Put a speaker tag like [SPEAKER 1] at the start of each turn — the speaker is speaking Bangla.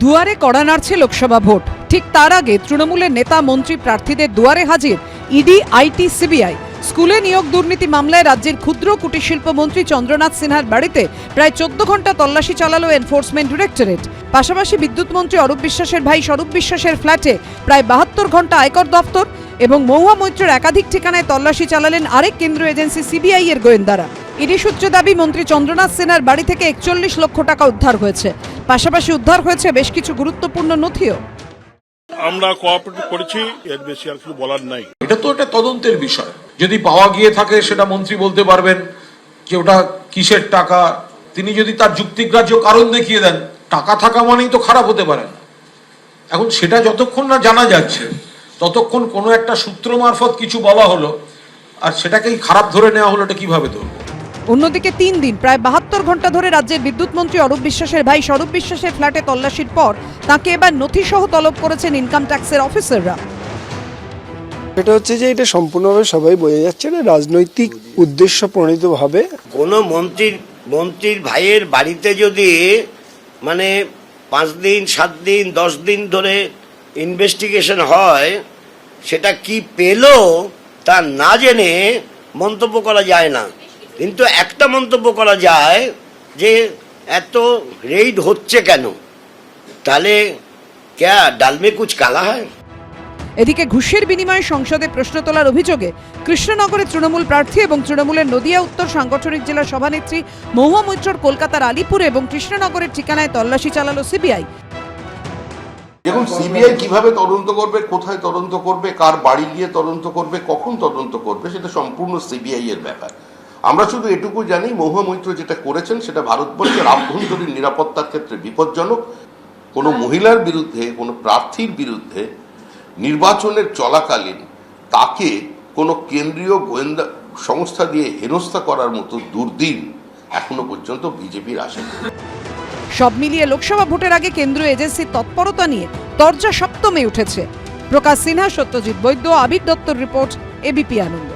[SPEAKER 1] দুয়ারে কড়া নাড়ছে লোকসভা ভোট। ঠিক তার আগে তৃণমূলের নেতা মন্ত্রী প্রার্থীদের দুয়ারে হাজির ইডি, আইটি, সিবিআই। স্কুলে নিয়োগ দুর্নীতি মামলায় রাজ্যের ক্ষুদ্র কুটির শিল্প মন্ত্রী চন্দ্রনাথ সিনহার বাড়িতে প্রায় চোদ্দ ঘণ্টা তল্লাশি চালালো এনফোর্সমেন্ট ডিরেক্টরেট পাশাপাশি বিদ্যুৎ মন্ত্রী অরূপ বিশ্বাসের ভাই স্বরূপ বিশ্বাসের ফ্ল্যাটে প্রায় বাহাত্তর ঘণ্টা আয়কর দফতর এবং মহুয়া মৈত্রের একাধিক ঠিকানায় তল্লাশি চালালেন আরেক কেন্দ্রীয় এজেন্সি সিবিআই এর গোয়েন্দারা। ইডি সূত্রে দাবি মন্ত্রী চন্দ্রনাথ সিনহার বাড়ি থেকে একচল্লিশ লক্ষ টাকা উদ্ধার হয়েছে। পাশাপাশি উদ্ধার হয়েছে বেশ কিছু গুরুত্বপূর্ণ নথিও।
[SPEAKER 2] আমরা কোঅপারেট করেছি এর বেশি আর কিছু বলার নাই।
[SPEAKER 3] এটা তো একটা তদন্তের বিষয়। যদি পাওয়া গিয়ে থাকে সেটা মন্ত্রী বলতে পারবেন যে ওটা কিসের টাকা। তিনি যদি তার যুক্তিগ্রাহ্য কারণ দেখিয়ে দেন টাকা থাকা মানেই তো খারাপ হতে পারে। না এখন সেটা যতক্ষণ না জানা যাচ্ছে ততক্ষণ কোনো একটা সূত্র মারফত কিছু বলা হলো আর সেটাকেই খারাপ ধরে নেওয়া হলো এটা কীভাবে ধরবো?
[SPEAKER 1] অন্যদিকে তিন দিন প্রায় বাহাত্তর ঘণ্টা ধরে রাজ্যের বিদ্যুৎ মন্ত্রী অরূপ বিশ্বাসের ভাই স্বরূপ বিশ্বাসের ফ্ল্যাটে তল্লাশির পর তাকে এবার নথিসহ তলব করেছেন ইনকাম ট্যাক্সের অফিসাররা
[SPEAKER 4] এটা হচ্ছে যে এটা সম্পূর্ণভাবে সবাই বোঝা যাচ্ছে না রাজনৈতিক উদ্দেশ্য প্রণীতভাবে।
[SPEAKER 5] কোনো মন্ত্রীর মন্ত্রীর ভাইয়ের বাড়িতে যদি মানে পাঁচ দিন সাত দিন দশ দিন ধরে ইনভেস্টিগেশন হয় সেটা কি পেল তা না জেনে মন্তব্য করা যায় না। কিন্তু একটা মন্তব্য করা যায় যে এত রেইড হচ্ছে কেন? তাহলে ক্যা ডালমে কুচ কালা হয়
[SPEAKER 1] এদিকে ঘুষের বিনিময়ে সংসদে প্রশ্ন তোলার অভিযোগে কৃষ্ণনগরের তৃণমূল প্রার্থী এবং তৃণমূলের নদিয়া উত্তর সাংগঠনিক জেলার সভানেত্রী মহুয়া মৈত্রর কলকাতার আলিপুরে এবং কৃষ্ণনগরের ঠিকানায় তল্লাশি চালালো সিবিআই।
[SPEAKER 6] দেখুন সিবিআই কীভাবে তদন্ত করবে কোথায় তদন্ত করবে কার বাড়ি গিয়ে তদন্ত করবে কখন তদন্ত করবে সেটা সম্পূর্ণ সিবিআই এর ব্যাপার। আমরা শুধু এটুকু জানি মৈত্র যেটা করেছেন সেটা ভারতবর্ষের আভ্যন্তরীণ নিরাপত্তার ক্ষেত্রে বিপজ্জনক। কোনো মহিলার বিরুদ্ধে, কোনো প্রার্থীর বিরুদ্ধে নির্বাচনের চলাকালীন তাকে কোনো কেন্দ্রীয় গোয়েন্দা সংস্থা দিয়ে হেনস্থা করার মতো দুর্দিন এখনও পর্যন্ত বিজেপির আসেনি।
[SPEAKER 1] সব মিলিয়ে লোকসভা ভোটের আগে কেন্দ্রীয় এজেন্সির তৎপরতা নিয়ে তর্জা সপ্তমে উঠেছে। প্রকাশ সিনহা, সত্যজিৎ বৈদ্য, আবির দত্তর রিপোর্ট, এবিপি আনন্দ।